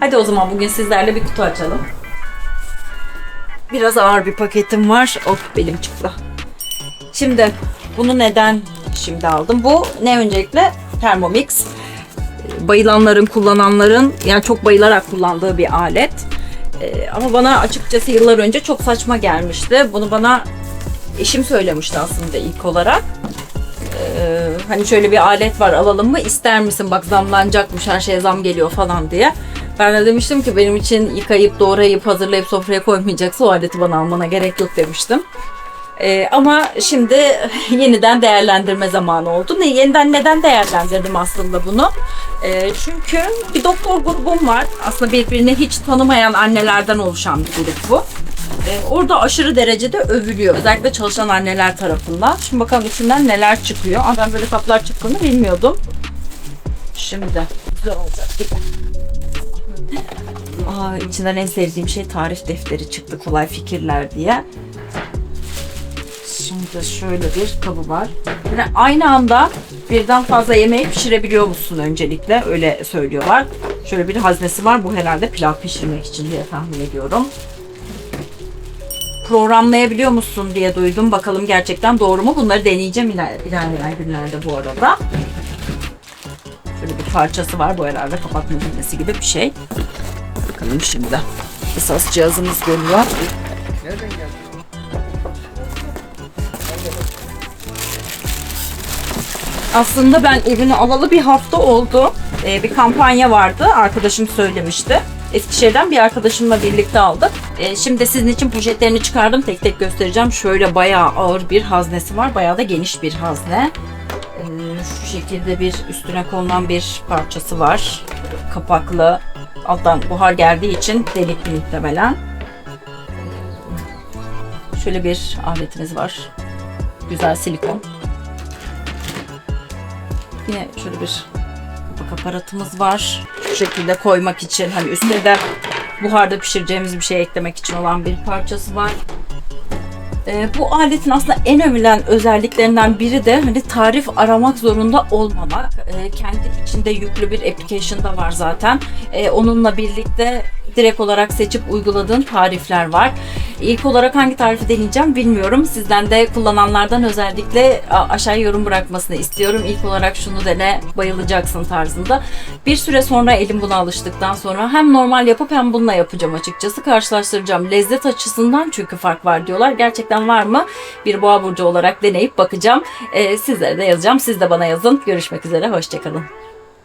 Hadi o zaman bugün sizlerle bir kutu açalım. Biraz ağır bir paketim var. Of belim çıktı. Şimdi bunu neden şimdi aldım? Bu ne öncelikle? Thermomix. Bayılanların, kullananların yani çok bayılarak kullandığı bir alet. Ee, ama bana açıkçası yıllar önce çok saçma gelmişti. Bunu bana eşim söylemişti aslında ilk olarak. Ee, hani şöyle bir alet var alalım mı ister misin bak zamlanacakmış her şeye zam geliyor falan diye. Ben de demiştim ki benim için yıkayıp doğrayıp hazırlayıp sofraya koymayacaksa o aleti bana almana gerek yok demiştim. Ee, ama şimdi yeniden değerlendirme zamanı oldu. Ne yeniden neden değerlendirdim aslında bunu? Ee, çünkü bir doktor grubum var. Aslında birbirini hiç tanımayan annelerden oluşan bir grup bu. Ee, orada aşırı derecede övülüyor. Özellikle çalışan anneler tarafından. Şimdi bakalım içinden neler çıkıyor. Ama ben böyle kaplar çıktığını bilmiyordum. Şimdi güzel olacak gibi. Aa, içinden en sevdiğim şey tarif defteri çıktı. Kolay fikirler diye. Şimdi şöyle bir kabı var. Yani aynı anda birden fazla yemeği pişirebiliyor musun öncelikle? Öyle söylüyorlar. Şöyle bir haznesi var. Bu herhalde pilav pişirmek için diye tahmin ediyorum. Programlayabiliyor musun diye duydum. Bakalım gerçekten doğru mu? Bunları deneyeceğim iler- ilerleyen günlerde bu arada. Şöyle bir parçası var. Bu herhalde kapatma düğmesi gibi bir şey. Bakalım şimdi. Esas cihazımız geliyor. Aslında ben ürünü alalı bir hafta oldu. Ee, bir kampanya vardı. Arkadaşım söylemişti. Eskişehir'den bir arkadaşımla birlikte aldık. Ee, şimdi sizin için poşetlerini çıkardım. Tek tek göstereceğim. Şöyle bayağı ağır bir haznesi var. Bayağı da geniş bir hazne. Şu şekilde bir üstüne konulan bir parçası var. Kapaklı. Alttan buhar geldiği için delikli muhtemelen. Şöyle bir aletimiz var. Güzel silikon. Yine şöyle bir kapak aparatımız var. Şu şekilde koymak için hani üstüne de buharda pişireceğimiz bir şey eklemek için olan bir parçası var. Ee, bu aletin aslında en övülen özelliklerinden biri de hani tarif aramak zorunda olmamak. Ee, kendi içinde yüklü bir application da var zaten. Ee, onunla birlikte direkt olarak seçip uyguladığın tarifler var. İlk olarak hangi tarifi deneyeceğim bilmiyorum. Sizden de kullananlardan özellikle a- aşağıya yorum bırakmasını istiyorum. İlk olarak şunu dene bayılacaksın tarzında. Bir süre sonra elim buna alıştıktan sonra hem normal yapıp hem bununla yapacağım açıkçası. Karşılaştıracağım. Lezzet açısından çünkü fark var diyorlar. Gerçekten var mı? Bir boğa burcu olarak deneyip bakacağım. Ee, sizlere de yazacağım. Siz de bana yazın. Görüşmek üzere. Hoşçakalın.